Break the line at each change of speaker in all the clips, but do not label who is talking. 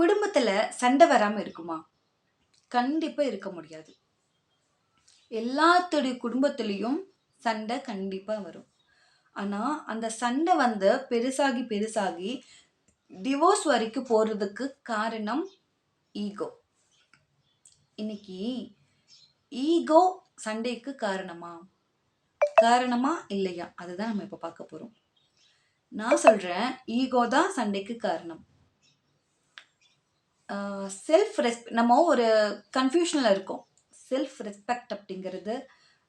குடும்பத்தில் சண்டை வராமல் இருக்குமா? கண்டிப்பாக இருக்க முடியாது. எல்லாத்துடைய குடும்பத்துலேயும் சண்டை கண்டிப்பாக வரும். ஆனால் அந்த சண்டை வந்து பெருசாகி, பெருசாகி டிவோர்ஸ் வரைக்கும் போகிறதுக்கு காரணம் ஈகோ. இன்னைக்கு ஈகோ சண்டைக்கு காரணமா? காரணமா? இல்லையா? அதுதான் நம்ம இப்போ பார்க்க போகிறோம் நான் சொல்கிறேன் ஈகோ தான் சண்டைக்கு காரணம். செல்ஃப் ரெஸ்ப் நம்ம ஒரு கன்ஃபியூஷனில் இருக்கோம். செல்ஃப் ரெஸ்பெக்ட் அப்படிங்கிறது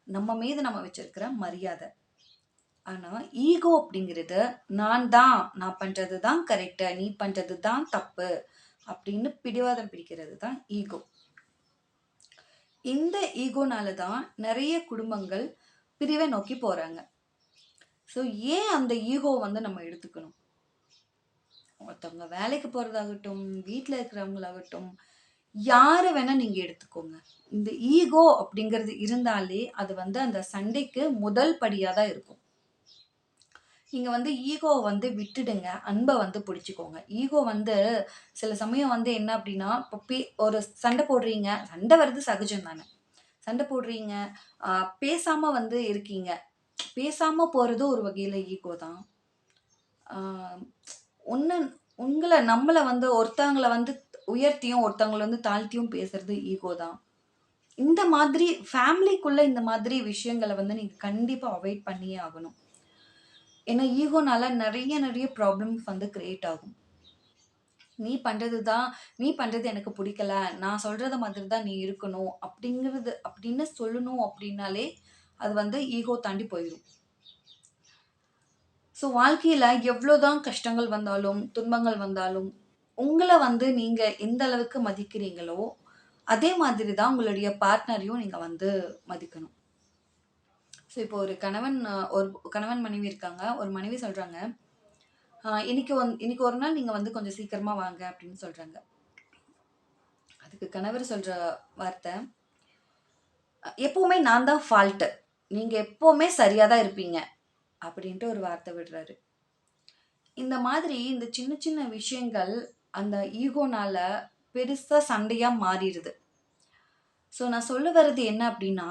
நம்ம மீது நம்ம வச்சிருக்கிற மரியாதை. ஆனால் ஈகோ அப்படிங்கிறது நான் தான், நான் பண்ணுறது தான் கரெக்டு நீ பண்ணுறது தான் தப்பு அப்படின்னு பிடிவாதம் பிடிக்கிறது தான் ஈகோ. இந்த ஈகோனால தான் நிறைய குடும்பங்கள் பிரிவை நோக்கி போகிறாங்க ஸோ ஏன் அந்த ஈகோ வந்து நம்ம எடுத்துக்கணும்? ஒருத்தவங்க வேலைக்கு போகிறதாகட்டும் வீட்டில் இருக்கிறவங்களாகட்டும், யாரை வேணால் நீங்கள் எடுத்துக்கோங்க. இந்த ஈகோ அப்படிங்கிறது இருந்தாலே, அது வந்து அந்த சண்டைக்கு முதல் படியாக தான் இருக்கும். நீங்கள் வந்து ஈகோவை வந்து விட்டுடுங்க. அன்பை வந்து பிடிச்சிக்கோங்க ஈகோ வந்து சில சமயம் வந்து என்ன அப்படின்னா, இப்போ பே ஒரு சண்டை போடுறீங்க. சண்டை வர்றது சகஜம் தானே. சண்டை போடுறீங்க, பேசாமல் வந்து இருக்கீங்க. பேசாமல் போகிறதும் ஒரு வகையில் ஈகோ தான். ஒன்று உங்களை நம்மளை வந்து ஒருத்தவங்களை வந்து உயர்த்தியும், ஒருத்தவங்கள வந்து தாழ்த்தியும் பேசுறது ஈகோ தான். இந்த மாதிரி ஃபேமிலிக்குள்ள இந்த மாதிரி விஷயங்களை வந்து நீங்கள் கண்டிப்பாக அவாய்ட் பண்ணியே ஆகணும். ஏன்னா, ஈகோனால நிறைய நிறைய ப்ராப்ளம்ஸ் வந்து கிரியேட் ஆகும். நீ பண்ணுறது தான் நீ பண்ணுறது எனக்கு பிடிக்கல நான் சொல்கிறத மாதிரி தான் நீ இருக்கணும். அப்படிங்கிறது அப்படின்னு சொல்லணும் அப்படின்னாலே, அது வந்து ஈகோ தாண்டி போயிடும் ஸோ வாழ்க்கையில எவ்வளோதான் கஷ்டங்கள் வந்தாலும், துன்பங்கள் வந்தாலும், உங்களை வந்து நீங்கள் எந்த அளவுக்கு மதிக்கிறீங்களோ, அதே மாதிரி தான் உங்களுடைய பார்ட்னரையும் நீங்கள் வந்து மதிக்கணும். ஸோ இப்போ ஒரு கணவன் ஒரு கணவன் மனைவி இருக்காங்க. ஒரு மனைவி சொல்கிறாங்க இன்னைக்கு ஒன் இன்னைக்கு ஒரு நாள் நீங்கள் வந்து கொஞ்சம் சீக்கிரமாக வாங்க" அப்படின்னு சொல்கிறாங்க அதுக்கு கணவர் சொல்கிற வார்த்தை, எப்போவுமே நான் தான் ஃபால்ட்டு. நீங்கள் எப்போவுமே சரியாக தான் இருப்பீங்க" அப்படின்ட்டு ஒரு வார்த்தை விடுறாரு. இந்த மாதிரி இந்த சின்ன சின்ன விஷயங்கள் அந்த ஈகோனால பெருசாக சண்டையாக மாறிடுது ஸோ நான் சொல்ல வர்றது என்ன அப்படின்னா,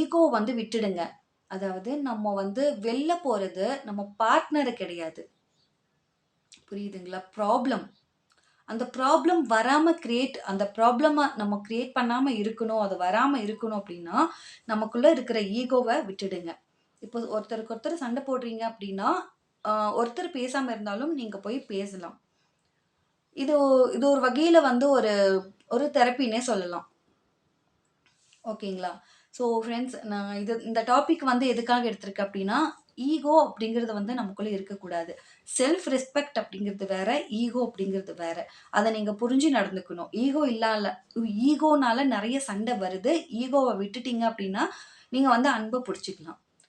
ஈகோ வந்து விட்டுடுங்க. அதாவது நம்ம வந்து வெளில போகிறது நம்ம பார்ட்னரு கிடையாது. புரியுதுங்களா? ப்ராப்ளம். அந்த ப்ராப்ளம் வராமல் கிரியேட் அந்த ப்ராப்ளமை நம்ம கிரியேட் பண்ணாமல் இருக்கணும், அது வராமல் இருக்கணும் அப்படின்னா, நமக்குள்ளே இருக்கிற ஈகோவை விட்டுடுங்க. இப்போ ஒருத்தருக்கு ஒருத்தர் சண்டை போடுறீங்க அப்படின்னா, ஒருத்தர் பேசாமல் இருந்தாலும் நீங்கள் போய் பேசலாம். இது இது ஒரு வகையில் வந்து ஒரு ஒரு தெரப்பின்னே சொல்லலாம். ஓகேங்களா? ஸோ ஃப்ரெண்ட்ஸ் நான் இது இந்த டாபிக் வந்து எதுக்காக எடுத்திருக்கேன் அப்படின்னா, ஈகோ அப்படிங்கிறது வந்து நமக்குள்ளே இருக்கக்கூடாது. செல்ஃப் ரெஸ்பெக்ட் அப்படிங்கிறது வேற, ஈகோ அப்படிங்கிறது வேற. அதை நீங்கள் புரிஞ்சு நடந்துக்கணும். ஈகோ இல்லால ஈகோனால நிறைய சண்டை வருது. ஈகோவை விட்டுட்டீங்க அப்படின்னா, நீங்கள் வந்து அன்பை பிடிச்சிக்கலாம்